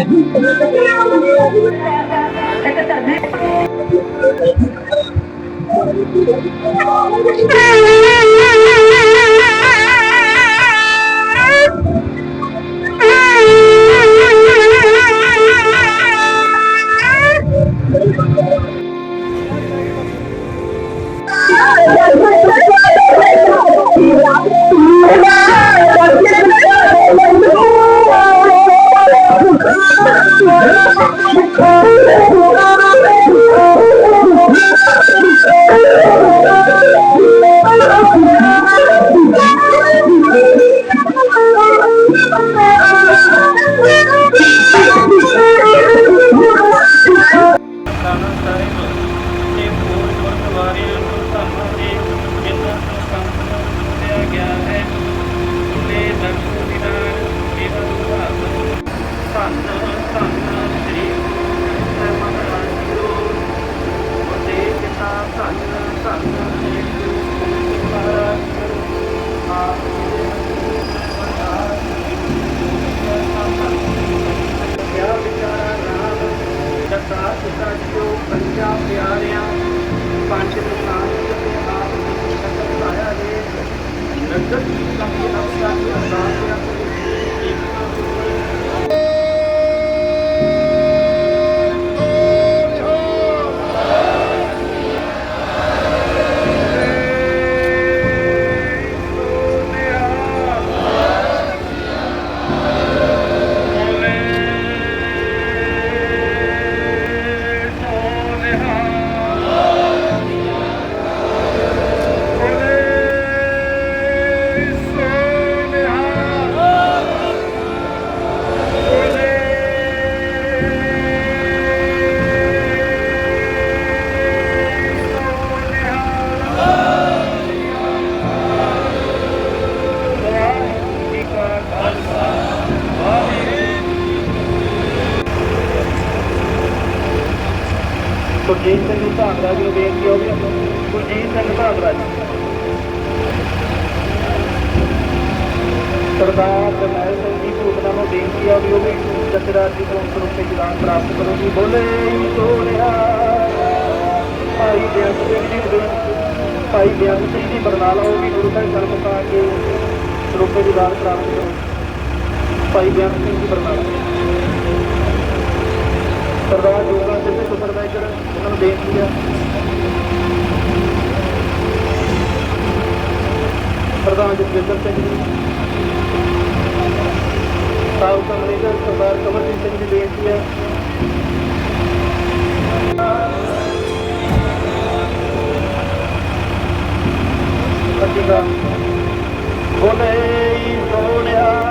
Thank you. Né? Singh ਭਾਗਰਾ ਬੇਨਤੀ ਹੋ ਗਈ ਗੁਰਜੀਤ ਸਿੰਘ ਭਾਗਰਾ ਜੀ ਸਰਦਾਰ ਜਰਨੈਲ ਸਿੰਘ ਜੀ ਭੂਪਨਾ ਨੂੰ ਬੇਨਤੀ ਆ ਵੀ ਉਹ ਵੀ ਜਥੇਦਾਰ ਜੀ ਤੋਂ ਸਰੂਪੇ ਜਲਾਨ ਪ੍ਰਾਪਤ ਕਰੋ ਜੀ ਬੋਲੇ ਸੋਨਿਆ ਭਾਈ ਬੇਅੰਤ ਸਿੰਘ ਜੀ ਨੂੰ ਭਾਈ ਬੇਅੰਤ ਸਿੰਘ ਜੀ ਬਰਨਾਲਾ ਉਹ ਵੀ ਗੁਰੂ ਘਰ ਜਨਮ ਪਾ ਕੇ ਸਰੂਪੇ ਜਲਾਨ ਪ੍ਰਾਪਤ ਕਰੋ ਭਾਈ ਬੇਅੰਤ ਸਿੰਘ ਜੀ ਬਰਨਾਲਾ। ਸਰਦਾਰ ਜੋਗਾ ਸਿੰਘ ਉਹਨਾਂ ਨੂੰ ਬੇਨਤੀ ਆ ਪ੍ਰਧਾਨ ਜਗਵਿੰਦਰ ਸਿੰਘ ਜੀ। ਸਾਬਕਾ ਮੈਨੇਜਰ ਸਰਦਾਰ ਕਮਲਜੀਤ ਸਿੰਘ ਦੀ ਬੇਨਤੀ ਹੈ ਸਤਿਕਾਰ ਬੋਲੇ ਸੋਨਿਆ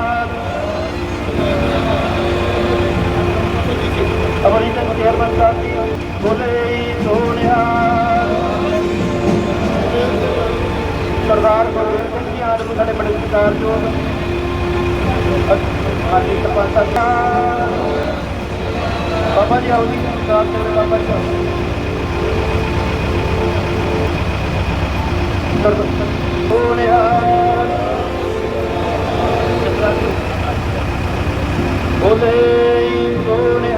ਅਮਰੀਕ ਸਿੰਘ ਚੇਅਰਮੈਨ ਸਾਹਿਬ ਜੀ, ਬੋਲੇ ਸੋਨਿਆ ਸਰਦਾਰ ਗੁਰਵਿੰਦਰ ਸਿੰਘ ਜੀ ਆਦਮ ਸਾਡੇ ਬੜੇ ਸਤਿਕਾਰਯੋਗ ਹਾਂਜੀ, ਸਰਪੰਚ ਸਾਹਿਬ ਬਾਬਾ ਜੀ, ਆਓ ਜੀ, ਸਰਦਾਰ ਸਿੰਘ ਬਾਬਾ ਜੀ ਆਓ। ਸਰਦਾਰ ਸੋਨਿਆ ਬੋਲੇ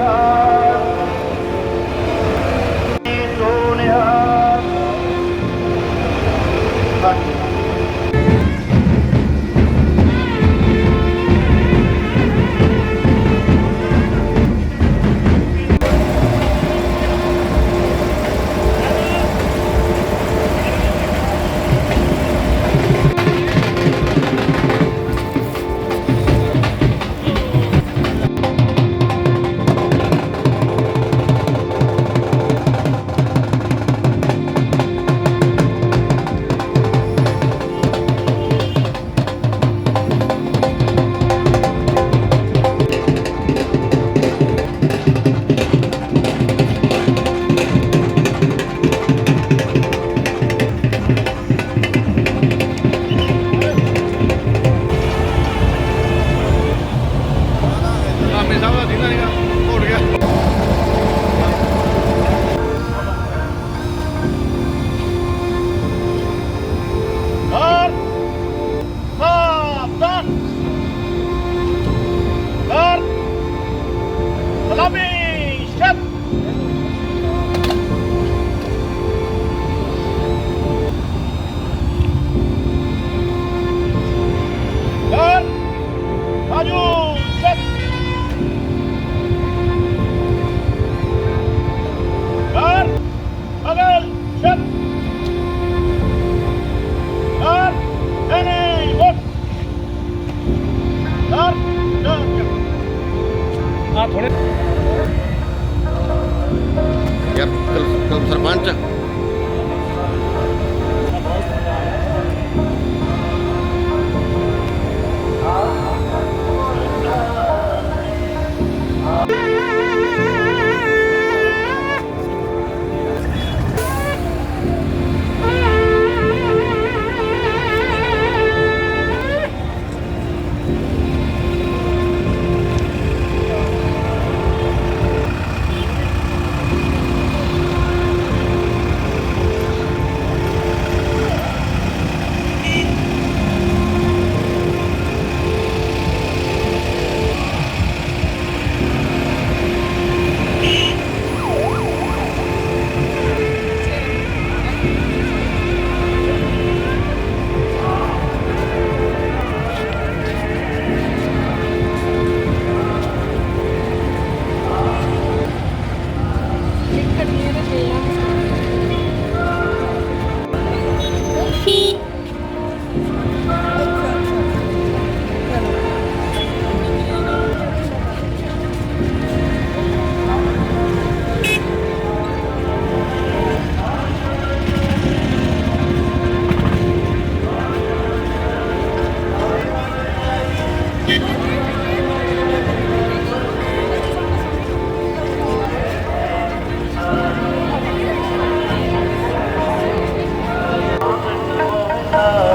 ਇਹਦਾ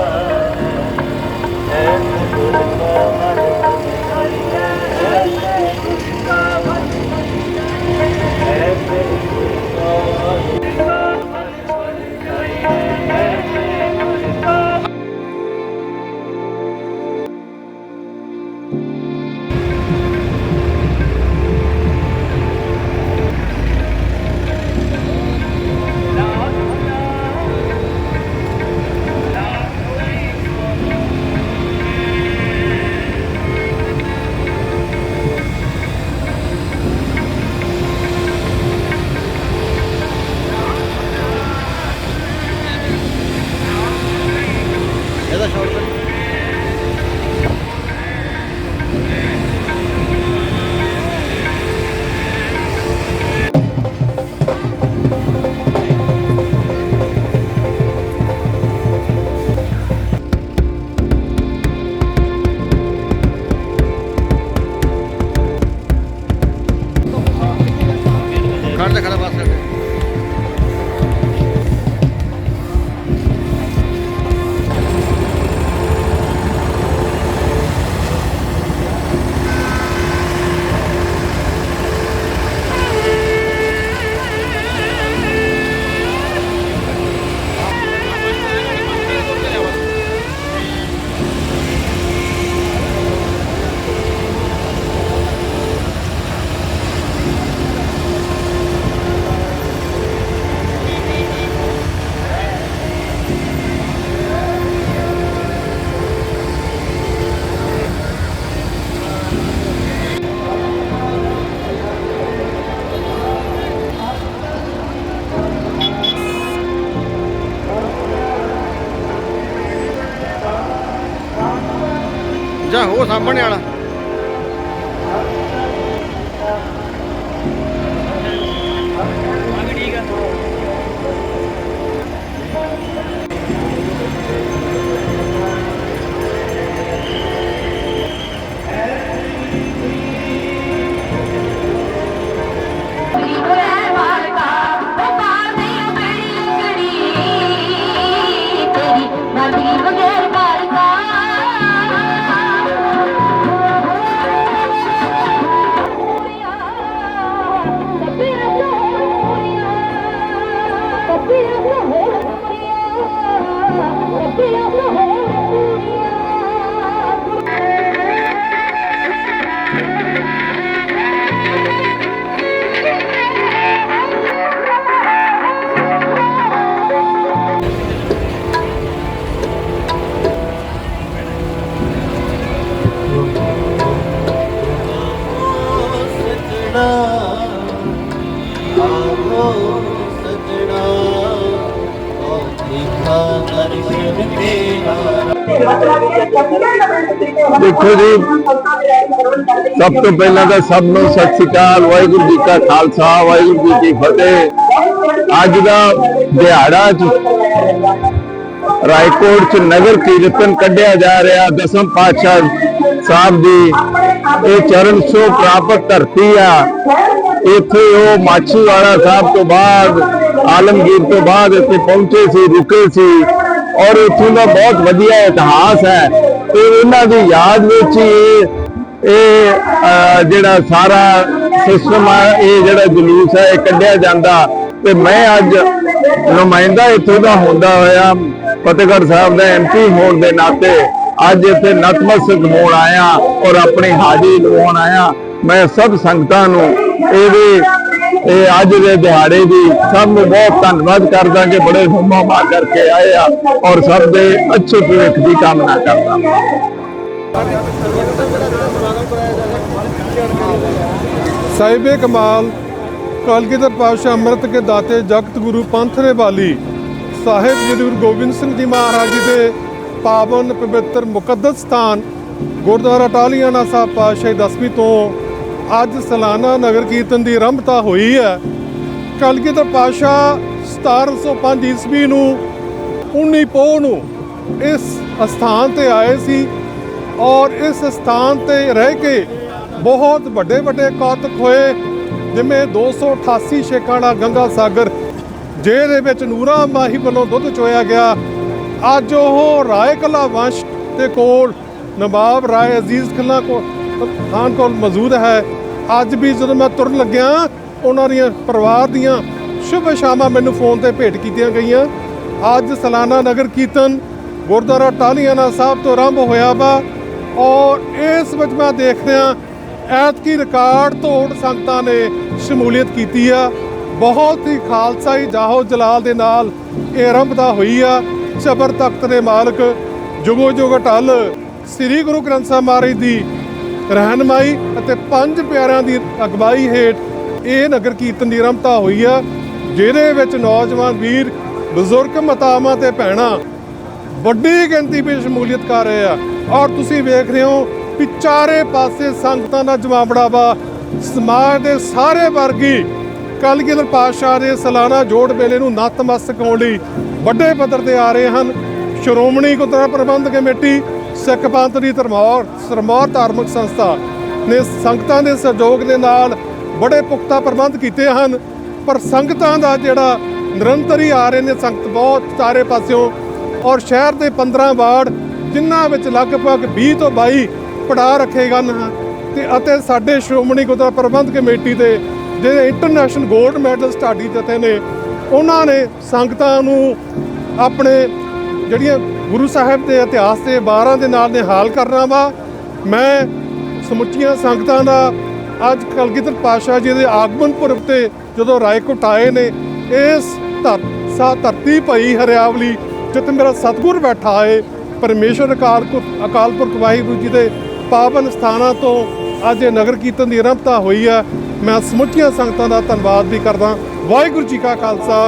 ਜਾ ਹੋ ਦੇਖੋ ਜੀ, ਸਭ ਤੋਂ ਪਹਿਲਾਂ ਤਾਂ ਸਭ ਨੂੰ ਸਤਿ ਸ੍ਰੀ ਅਕਾਲ, ਵਾਹਿਗੁਰੂ ਜੀ ਕਾ ਖਾਲਸਾ, ਵਾਹਿਗੁਰੂ ਜੀ ਕੀ ਫਤਿਹ। ਅੱਜ ਦਾ ਦਿਹਾੜਾ ਰਾਏਕੋਟ ਚ ਨਗਰ ਕੀਰਤਨ ਕੱਢਿਆ ਜਾ ਰਿਹਾ। ਦਸਮ ਪਾਤਸ਼ਾਹ ਸਾਹਿਬ ਦੀ ਇਹ ਚਰਨ ਸੋ ਪ੍ਰਾਪਤ ਧਰਤੀ ਆ। ਇੱਥੇ ਉਹ ਮਾਛੀਵਾੜਾ ਸਾਹਿਬ ਤੋਂ ਬਾਅਦ, ਆਲਮਗੀਰ ਤੋਂ ਬਾਅਦ ਇੱਥੇ ਪਹੁੰਚੇ ਸੀ, ਰੁਕੇ ਸੀ। ਔਰ ਇੱਥੋਂ ਦਾ ਬਹੁਤ ਵਧੀਆ ਇਤਿਹਾਸ ਹੈ ਤੇ ਉਹਨਾਂ ਦੀ ਯਾਦ ਵਿੱਚ ਹੀ ਇਹ ਜਿਹੜਾ ਸਾਰਾ ਸਿਸਟਮ ਆ, ਇਹ ਜਿਹੜਾ ਜਲੂਸ ਹੈ, ਇਹ ਕੱਢਿਆ ਜਾਂਦਾ। ਤੇ ਮੈਂ ਅੱਜ ਨੁਮਾਇੰਦਾ ਇੱਥੋਂ ਦਾ ਹੁੰਦਾ ਹੋਇਆ, ਫਤਿਹਗੜ੍ਹ ਸਾਹਿਬ ਦਾ ਐਮਪੀ ਹੋਣ ਦੇ ਨਾਤੇ ਅੱਜ ਇੱਥੇ ਨਤਮਸਤਕ ਹੋਣ ਆਇਆ ਔਰ ਆਪਣੀ ਹਾਜ਼ਰੀ ਲਵਾਉਣ ਆਇਆ। ਮੈਂ ਸਭ ਸੰਗਤਾਂ ਨੂੰ ਇਹਦੇ ਇਹ ਅੱਜ ਦੇ ਦਿਹਾੜੇ ਦੀ ਸਭ ਨੂੰ ਬਹੁਤ ਧੰਨਵਾਦ ਕਰਦਾ ਕਿ ਬੜੇ ਹੁਮਾ ਮਾ ਕਰਕੇ ਆਏ ਆ ਔਰ ਸਭ ਦੇ ਅੱਛੇ ਭਵਿੱਖ ਦੀ ਕਾਮਨਾ ਕਰਦਾ। ਸਾਹਿਬੇ ਕਮਾਲ, ਕਲਗੀਧਰ ਪਾਤਸ਼ਾਹ ਅੰਮ੍ਰਿਤ ਕੇ ਦਾਤੇ ਜਗਤ ਗੁਰੂ ਪੰਥ ਨੇ ਵਾਲੀ ਸਾਹਿਬ ਜੀ ਗੁਰੂ ਗੋਬਿੰਦ ਸਿੰਘ ਜੀ ਮਹਾਰਾਜ ਜੀ ਦੇ ਪਾਵਨ ਪਵਿੱਤਰ ਮੁਕੱਦਸ ਸਥਾਨ ਗੁਰਦੁਆਰਾ ਟਾਲੀਆਣਾ ਸਾਹਿਬ ਪਾਤਸ਼ਾਹੀ ਦਸਵੀਂ ਤੋਂ ਅੱਜ ਸਾਲਾਨਾ ਨਗਰ ਕੀਰਤਨ ਦੀ ਆਰੰਭਤਾ ਹੋਈ ਹੈ। ਕਲਗੀਧਰ ਪਾਤਸ਼ਾਹ 1705 ਈਸਵੀ ਨੂੰ 19 ਪੋਹ ਨੂੰ ਇਸ ਅਸਥਾਨ ਤੇ ਆਏ ਸੀ ਔਰ ਇਸ ਸਥਾਨ ਤੇ ਰਹਿ ਕੇ ਬਹੁਤ ਵੱਡੇ ਵੱਡੇ ਕੌਤਕ ਹੋਏ, ਜਿਵੇਂ 288 ਛੇਕਾਂ ਦਾ ਗੰਗਾ ਸਾਗਰ, ਜਿਹਦੇ ਵਿੱਚ ਨੂਰਾ ਮਾਹੀ ਵੱਲੋਂ ਦੁੱਧ ਚੋਇਆ ਗਿਆ। ਅੱਜ ਉਹ ਰਾਏ ਕਲਾ ਵੰਸ਼ ਦੇ ਕੋਲ ਨਵਾਬ ਰਾਏ ਅਜ਼ੀਜ਼ ਖਿੱਲਾ ਕੋਲ ਖਾਨ ਕੋਲ ਮੌਜੂਦ ਹੈ। ਅੱਜ ਵੀ ਜਦੋਂ ਮੈਂ ਤੁਰਨ ਲੱਗਿਆ, ਉਹਨਾਂ ਦੀਆਂ ਪਰਿਵਾਰ ਦੀਆਂ ਸ਼ੁਭ ਸ਼ਾਮਾਂ ਮੈਨੂੰ ਫੋਨ ਤੇ ਭੇਟ ਕੀਤੀਆਂ ਗਈਆਂ। ਅੱਜ ਸਾਲਾਨਾ ਨਗਰ ਕੀਰਤਨ ਗੁਰਦੁਆਰਾ ਟਾਲੀਆਣਾ ਸਾਹਿਬ ਤੋਂ ਆਰੰਭ ਹੋਇਆ ਵਾ ਔਰ ਇਸ ਵਿੱਚ ਮੈਂ ਦੇਖ ਰਿਹਾ ਐਤਕੀ ਰਿਕਾਰਡ ਤੋੜ ਸੰਗਤਾਂ ਨੇ ਸ਼ਮੂਲੀਅਤ ਕੀਤੀ ਆ। ਬਹੁਤ ਹੀ ਖਾਲਸਾਈ ਜਾਹੋ ਜਲਾਲ ਦੇ ਨਾਲ ਇਹ ਆਰੰਭਤਾ ਹੋਈ ਆ। ਸ਼ਬਰ ਤਖਤ ਦੇ ਮਾਲਕ ਜੁਗੋ ਜੁਗ ਅਟਲ ਸ੍ਰੀ ਗੁਰੂ ਗ੍ਰੰਥ ਸਾਹਿਬ ਮਹਾਰਾਜ ਦੀ ਰਹਿਨਮਾਈ ਅਤੇ ਪੰਜ ਪਿਆਰਿਆਂ ਦੀ ਅਗਵਾਈ ਹੇਠ ਇਹ ਨਗਰ ਕੀਰਤਨ ਦੀ ਆਰੰਭਤਾ ਹੋਈ ਆ, ਜਿਹਦੇ ਵਿੱਚ ਨੌਜਵਾਨ ਵੀਰ, ਬਜ਼ੁਰਗ ਮਾਤਾਵਾਂ ਤੇ ਭੈਣਾਂ ਵੱਡੀ ਗਿਣਤੀ ਵਿੱਚ ਸ਼ਮੂਲੀਅਤ ਕਰ ਰਹੇ ਆ। ਔਰ ਤੁਸੀਂ ਵੇਖ ਰਹੇ ਹੋ ਕਿ ਚਾਰੇ ਪਾਸੇ ਸੰਗਤਾਂ ਦਾ ਜਮਾਵੜਾ ਵਾ ਸਮਾਜ ਦੇ ਸਾਰੇ ਵਰਗੀ ਕਲਗੀਧਰ ਪਾਤਸ਼ਾਹ ਦੇ ਸਾਲਾਨਾ ਜੋੜ ਮੇਲੇ ਨੂੰ ਨਤਮਸਤਕ ਹੋਣ ਲਈ ਵੱਡੇ ਪੱਧਰ ਤੇ ਆ ਰਹੇ ਹਨ। ਸ਼੍ਰੋਮਣੀ ਗੁਰਦੁਆਰਾ ਪ੍ਰਬੰਧਕ ਕਮੇਟੀ ਸਿੱਖ ਪੰਥ ਦੀ ਧਰਮੌਰ ਸਰਮੌਰ ਧਾਰਮਿਕ ਸੰਸਥਾ ਨੇ ਸੰਗਤਾਂ ਦੇ ਸਹਿਯੋਗ ਦੇ ਨਾਲ ਬੜੇ ਪੁਖਤਾ ਪ੍ਰਬੰਧ ਕੀਤੇ ਹਨ। ਪਰ ਸੰਗਤਾਂ ਦਾ ਜਿਹੜਾ ਨਿਰੰਤਰ ਹੀ ਆ ਰਹੇ ਨੇ, ਸੰਗਤ ਬਹੁਤ ਚਾਰੇ ਪਾਸਿਓਂ ਔਰ ਸ਼ਹਿਰ ਦੇ 15 ਵਾਰਡ ਜਿਨ੍ਹਾਂ ਵਿੱਚ ਲਗਭਗ 20 ਤੋਂ 22 ਪੜਾ ਰੱਖੇ ਗਏ ਹਨ ਤੇ ਅਤੇ ਸਾਡੇ ਸ਼੍ਰੋਮਣੀ ਗੁਰਦੁਆਰਾ ਪ੍ਰਬੰਧਕ ਕਮੇਟੀ ਦੇ ਜਿਹੜੇ ਇੰਟਰਨੈਸ਼ਨਲ 골ਡ ਮੈਡਲ ਸਟੱਡੀ ਜਥੇ ਨੇ, ਉਹਨਾਂ ਨੇ ਸੰਗਤਾਂ ਨੂੰ ਆਪਣੇ ਜਿਹੜੀਆਂ ਗੁਰੂ ਸਾਹਿਬ ਦੇ ਇਤਿਹਾਸ ਦੇ ਬਾਰਾਂ ਦੇ ਨਾਲ ਨਿਹਾਲ ਕਰਨਾ ਵਾ, ਮੈਂ ਸਮੁੱਚੀਆਂ ਸੰਗਤਾਂ ਦਾ ਅੱਜ ਕਲਗੀਧਰ ਪਾਤਸ਼ਾਹ ਜੀ ਦੇ ਆਗਮਨ ਪੁਰਬ ਤੇ ਜਦੋਂ ਰਾਏਕੋਟ ਆਏ ਨੇ, ਇਸ ਧਰ, ਸਾ, ਧਰਤੀ ਭਈ ਹਰਿਆਵਲੀ, ਜਿੱਥੇ ਮੇਰਾ ਸਤਿਗੁਰ ਬੈਠਾ ਹੈ ਪਰਮੇਸ਼ਰ ਅਕਾਲ ਪੁਰਖ ਅਕਾਲ ਪੁਰਖ ਵਾਹਿਗੁਰੂ ਜੀ ਦੇ ਪਾਵਨ ਸਥਾਨਾਂ ਤੋਂ ਅੱਜ ਇਹ ਨਗਰ ਕੀਰਤਨ ਦੀ ਆਰੰਭਤਾ ਹੋਈ ਹੈ ਮੈਂ ਸਮੁੱਚੀਆਂ ਸੰਗਤਾਂ ਦਾ ਧੰਨਵਾਦ ਵੀ ਕਰਦਾ। ਵਾਹਿਗੁਰੂ ਜੀ ਕਾ ਖਾਲਸਾ,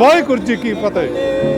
ਵਾਹਿਗੁਰੂ ਜੀ ਕੀ ਫਤਿਹ।